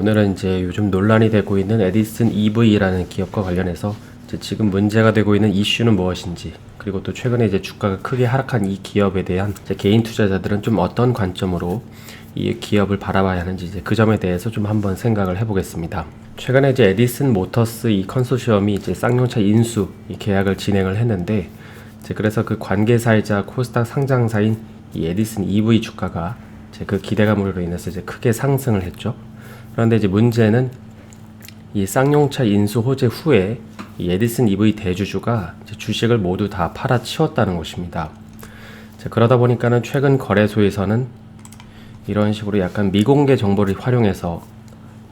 오늘은 이제 요즘 논란이 되고 있는 에디슨 EV라는 기업과 관련해서 지금 문제가 되고 있는 이슈는 무엇인지 그리고 또 최근에 이제 주가가 크게 하락한 이 기업에 대한 개인 투자자들은 좀 어떤 관점으로 이 기업을 바라봐야 하는지 이제 그 점에 대해서 좀 한번 생각을 해보겠습니다. 최근에 이제 에디슨 모터스 이 컨소시엄이 이제 쌍용차 인수 이 계약을 진행을 했는데 이제 그래서 그 관계사이자 코스닥 상장사인 이 에디슨 EV 주가가 그 기대감으로 인해서 이제 크게 상승을 했죠. 그런데 이제 문제는 이 쌍용차 인수 호재 후에 이 에디슨 EV 대주주가 주식을 모두 다 팔아치웠다는 것입니다. 이제 그러다 보니까는 최근 거래소에서는 이런 식으로 약간 미공개 정보를 활용해서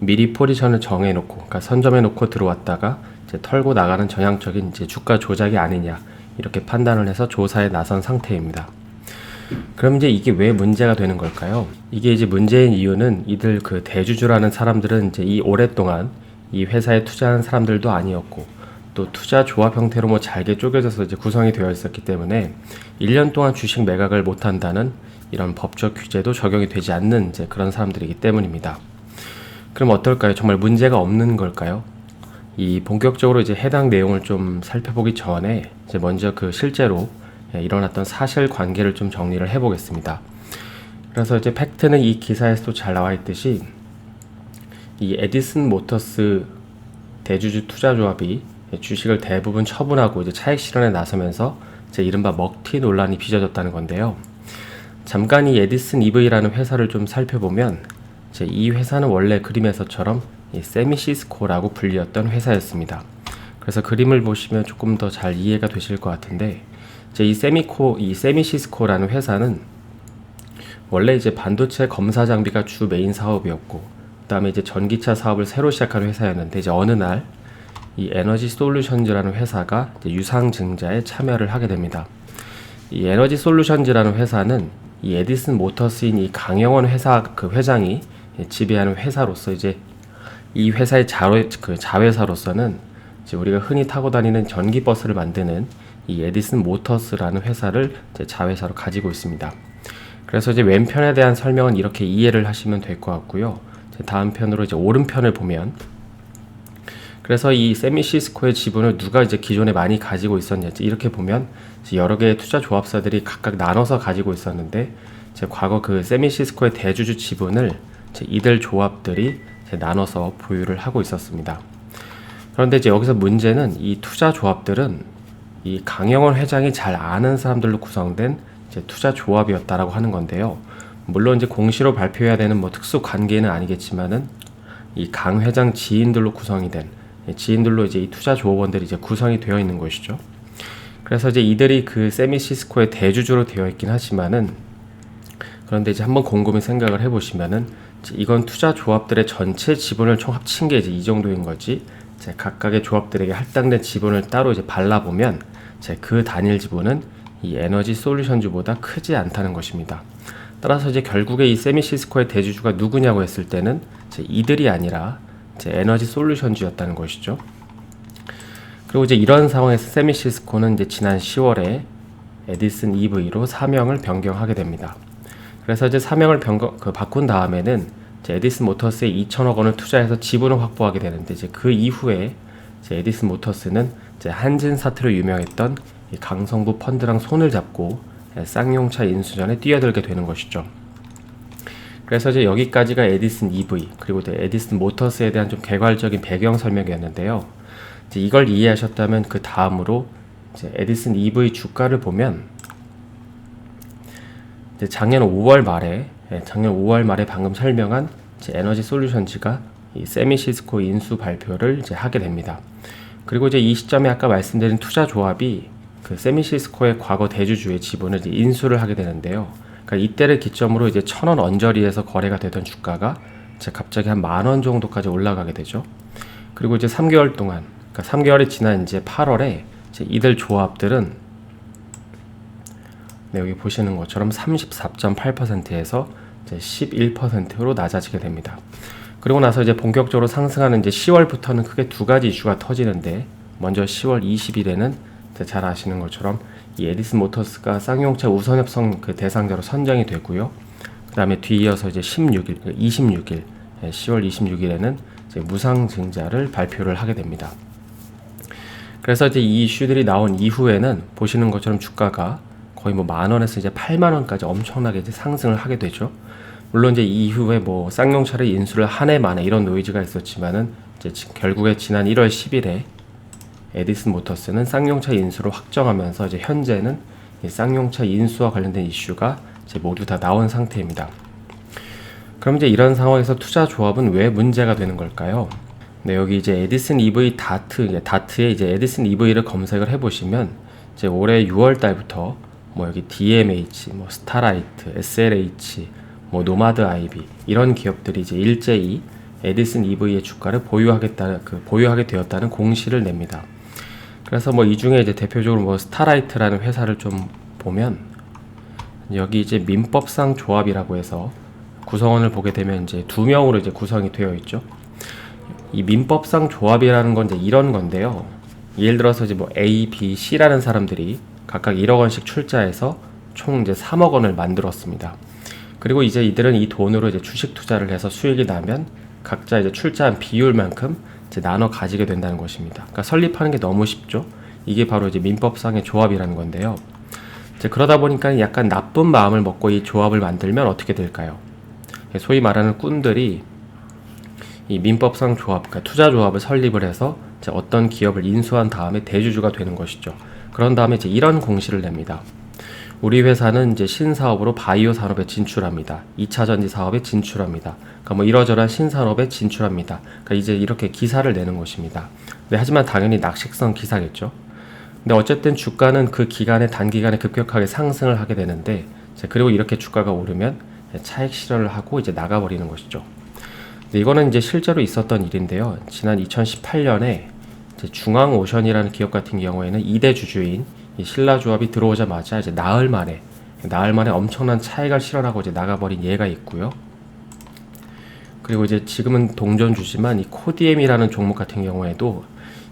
미리 포지션을 정해놓고, 그러니까 선점해놓고 들어왔다가 털고 나가는 전향적인 주가 조작이 아니냐 이렇게 판단을 해서 조사에 나선 상태입니다. 그럼 이제 이게 왜 문제가 되는 걸까요? 이게 이제 문제인 이유는 이들 그 대주주라는 사람들은 이제 이 오랫동안 이 회사에 투자한 사람들도 아니었고 또 투자 조합 형태로 뭐 잘게 쪼개져서 이제 구성이 되어 있었기 때문에 1년 동안 주식 매각을 못 한다는 이런 법적 규제도 적용이 되지 않는 이제 그런 사람들이기 때문입니다. 그럼 어떨까요? 정말 문제가 없는 걸까요? 이 본격적으로 이제 해당 내용을 좀 살펴보기 전에 이제 먼저 그 실제로 예, 일어났던 사실 관계를 좀 정리를 해보겠습니다. 그래서 이제 팩트는 이 기사에서도 잘 나와 있듯이 이 에디슨 모터스 대주주 투자조합이 주식을 대부분 처분하고 이제 차익 실현에 나서면서 제 이른바 먹튀 논란이 빚어졌다는 건데요. 잠깐 이 에디슨 EV라는 회사를 좀 살펴보면 제 이 회사는 원래 그림에서처럼 이 세미시스코라고 불리었던 회사였습니다. 그래서 그림을 보시면 조금 더 잘 이해가 되실 것 같은데 이제 이 세미코 이 세미시스코라는 회사는 원래 이제 반도체 검사 장비가 주 메인 사업이었고 그다음에 이제 전기차 사업을 새로 시작한 회사였는데 이제 어느 날 이 에너지 솔루션즈라는 회사가 유상 증자에 참여를 하게 됩니다. 이 에너지 솔루션즈라는 회사는 이 에디슨 모터스인 이 강영원 회사 그 회장이 지배하는 회사로서 이제 이 회사의 자회 그 자회사로서는 이제 우리가 흔히 타고 다니는 전기 버스를 만드는 이 에디슨 모터스라는 회사를 자회사로 가지고 있습니다. 그래서 이제 왼편에 대한 설명은 이렇게 이해를 하시면 될 것 같고요. 다음 편으로 이제 오른편을 보면 그래서 이 세미시스코의 지분을 누가 이제 기존에 많이 가지고 있었는지 이렇게 보면 여러 개의 투자 조합사들이 각각 나눠서 가지고 있었는데 제 과거 그 세미시스코의 대주주 지분을 이들 조합들이 나눠서 보유를 하고 있었습니다. 그런데 이제 여기서 문제는 이 투자 조합들은 이 강영원 회장이 잘 아는 사람들로 구성된 투자 조합이었다라고 하는 건데요. 물론 이제 공시로 발표해야 되는 뭐 특수 관계는 아니겠지만은 이 강 회장 지인들로 구성이 된 예, 지인들로 이제 이 투자 조합원들이 이제 구성이 되어 있는 것이죠. 그래서 이제 이들이 그 세미시스코의 대주주로 되어 있긴 하지만은 그런데 이제 한번 곰곰이 생각을 해보시면은 이건 투자 조합들의 전체 지분을 총 합친 게 이제 이 정도인 거지. 제 각각의 조합들에게 할당된 지분을 따로 이제 발라보면 제 그 단일 지분은 이 에너지 솔루션주보다 크지 않다는 것입니다. 따라서 이제 결국에 이 세미시스코의 대주주가 누구냐고 했을 때는 이들이 아니라 이제 에너지 솔루션주였다는 것이죠. 그리고 이제 이런 상황에서 세미시스코는 이제 지난 10월에 에디슨 EV로 사명을 변경하게 됩니다. 그래서 이제 사명을 변경 그 바꾼 다음에는 에디슨 모터스에 2천억 원을 투자해서 지분을 확보하게 되는데 이제 그 이후에 이제 에디슨 모터스는 이제 한진 사태로 유명했던 강성부 펀드랑 손을 잡고 쌍용차 인수전에 뛰어들게 되는 것이죠. 그래서 이제 여기까지가 에디슨 EV 그리고 에디슨 모터스에 대한 좀 개괄적인 배경 설명이었는데요. 이제 이걸 이해하셨다면 그 다음으로 이제 에디슨 EV 주가를 보면 이제 작년 5월 말에 예, 작년 5월 말에 방금 설명한 에너지 솔루션즈가 이 세미시스코 인수 발표를 이제 하게 됩니다. 그리고 이제 이 시점에 아까 말씀드린 투자 조합이 그 세미시스코의 과거 대주주의 지분을 인수를 하게 되는데요. 그러니까 이때를 기점으로 이제 천 원 언저리에서 거래가 되던 주가가 이제 갑자기 한 만 원 정도까지 올라가게 되죠. 그리고 이제 3개월 동안, 그러니까 3개월이 지난 이제 8월에 이제 이들 조합들은 네, 여기 보시는 것처럼 34.8%에서 이제 11%로 낮아지게 됩니다. 그리고 나서 이제 본격적으로 상승하는 이제 10월부터는 크게 두 가지 이슈가 터지는데 먼저 10월 20일에는 잘 아시는 것처럼 이 에디슨 모터스가 쌍용차 우선 협성 그 대상자로 선정이 되고요. 그 다음에 뒤이어서 이제 16일, 26일 10월 26일에는 무상증자를 발표를 하게 됩니다. 그래서 이제 이 이슈들이 나온 이후에는 보시는 것처럼 주가가 거의 뭐 만 원에서 이제 8만 원까지 엄청나게 이제 상승을 하게 되죠. 물론 이제 이후에 뭐 쌍용차를 인수를 한 해 만에 이런 노이즈가 있었지만은 이제 지- 결국에 지난 1월 10일에 에디슨 모터스는 쌍용차 인수를 확정하면서 이제 현재는 이 쌍용차 인수와 관련된 이슈가 이제 모두 다 나온 상태입니다. 그럼 이제 이런 상황에서 투자 조합은 왜 문제가 되는 걸까요? 네, 여기 이제 에디슨 EV 다트, 다트에 이제 에디슨 EV를 검색을 해보시면 이제 올해 6월 달부터 뭐 여기 DMH, 뭐 스타라이트, SLH, 뭐 노마드 아이비 이런 기업들이 이제 일제히 에디슨 EV의 주가를 보유하겠다, 그 보유하게 되었다는 공시를 냅니다. 그래서 뭐 이 중에 이제 대표적으로 뭐 스타라이트라는 회사를 좀 보면 여기 이제 민법상 조합이라고 해서 구성원을 보게 되면 이제 두 명으로 이제 구성이 되어 있죠. 이 민법상 조합이라는 건 이제 이런 건데요. 예를 들어서 이제 뭐 A, B, C라는 사람들이 각각 1억 원씩 출자해서 총 이제 3억 원을 만들었습니다. 그리고 이제 이들은 이 돈으로 이제 주식 투자를 해서 수익이 나면 각자 이제 출자한 비율만큼 이제 나눠 가지게 된다는 것입니다. 그러니까 설립하는 게 너무 쉽죠. 이게 바로 이제 민법상의 조합이라는 건데요. 이제 그러다 보니까 약간 나쁜 마음을 먹고 이 조합을 만들면 어떻게 될까요? 소위 말하는 꾼들이 이 민법상 조합, 그러니까 투자 조합을 설립을 해서 어떤 기업을 인수한 다음에 대주주가 되는 것이죠. 그런 다음에 이제 이런 공시를 냅니다. 우리 회사는 이제 신사업으로 바이오 산업에 진출합니다. 2차 전지 사업에 진출합니다. 그러니까 뭐 이러저러한 신산업에 진출합니다. 그러니까 이제 이렇게 기사를 내는 것입니다. 네, 하지만 당연히 낙식성 기사겠죠. 근데 어쨌든 주가는 그 기간에 단기간에 급격하게 상승을 하게 되는데 그리고 이렇게 주가가 오르면 차익 실현을 하고 이제 나가버리는 것이죠. 이거는 이제 실제로 있었던 일인데요. 지난 2018년에 중앙오션이라는 기업 같은 경우에는 2대 주주인 이 신라 조합이 들어오자마자 이제 나흘 만에 나흘 만에 엄청난 차익을 실현하고 이제 나가버린 예가 있고요. 그리고 이제 지금은 동전 주지만 이 코디엠이라는 종목 같은 경우에도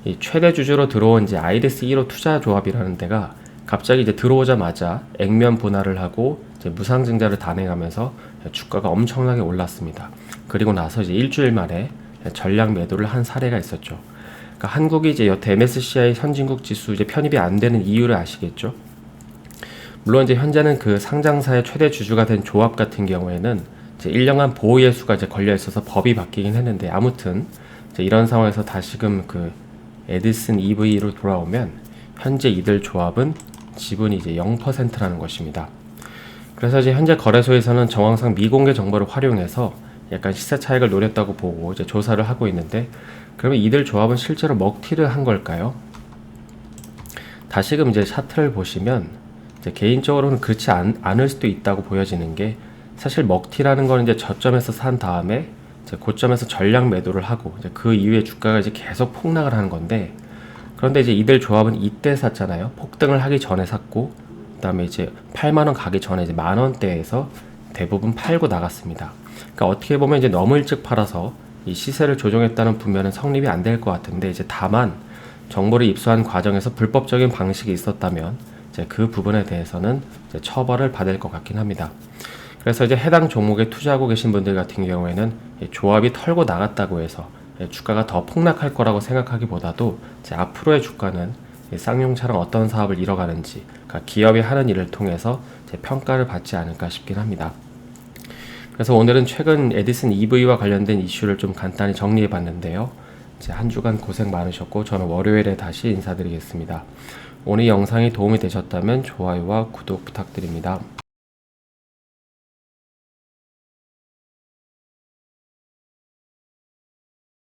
이 최대 주주로 들어온 이제 아이리스 1호 투자 조합이라는 데가 갑자기 이제 들어오자마자 액면 분할을 하고 무상증자를 단행하면서 주가가 엄청나게 올랐습니다. 그리고 나서 이제 일주일 만에 전량 매도를 한 사례가 있었죠. 그러니까 한국이 이제 여태 MSCI 선진국 지수 이제 편입이 안 되는 이유를 아시겠죠? 물론 이제 현재는 그 상장사의 최대 주주가 된 조합 같은 경우에는 이제 1년간 보호 예수가 이제 걸려 있어서 법이 바뀌긴 했는데 아무튼 이런 상황에서 다시금 그 에디슨 EV로 돌아오면 현재 이들 조합은 지분이 이제 0%라는 것입니다. 그래서 이제 현재 거래소에서는 정황상 미공개 정보를 활용해서 약간 시세 차익을 노렸다고 보고 이제 조사를 하고 있는데 그러면 이들 조합은 실제로 먹튀를 한 걸까요? 다시금 이제 차트를 보시면 이제 개인적으로는 그렇지 않, 않을 수도 있다고 보여지는 게 사실 먹튀라는 건 이제 저점에서 산 다음에 이제 고점에서 전량 매도를 하고 이제 그 이후에 주가가 이제 계속 폭락을 하는 건데 그런데 이제 이들 조합은 이때 샀잖아요. 폭등을 하기 전에 샀고 그다음에 이제 8만 원 가기 전에 이제 만 원대에서 대부분 팔고 나갔습니다. 그러니까 어떻게 보면 이제 너무 일찍 팔아서 이 시세를 조정했다는 분면은 성립이 안 될 것 같은데 이제 다만 정보를 입수한 과정에서 불법적인 방식이 있었다면 이제 그 부분에 대해서는 이제 처벌을 받을 것 같긴 합니다. 그래서 이제 해당 종목에 투자하고 계신 분들 같은 경우에는 이 조합이 털고 나갔다고 해서 예, 주가가 더 폭락할 거라고 생각하기보다도 이제 앞으로의 주가는 이 쌍용차랑 어떤 사업을 이뤄가는지 그러니까 기업이 하는 일을 통해서 평가를 받지 않을까 싶긴 합니다. 그래서 오늘은 최근 에디슨 EV와 관련된 이슈를 좀 간단히 정리해 봤는데요. 이제 한 주간 고생 많으셨고 저는 월요일에 다시 인사드리겠습니다. 오늘 영상이 도움이 되셨다면 좋아요와 구독 부탁드립니다.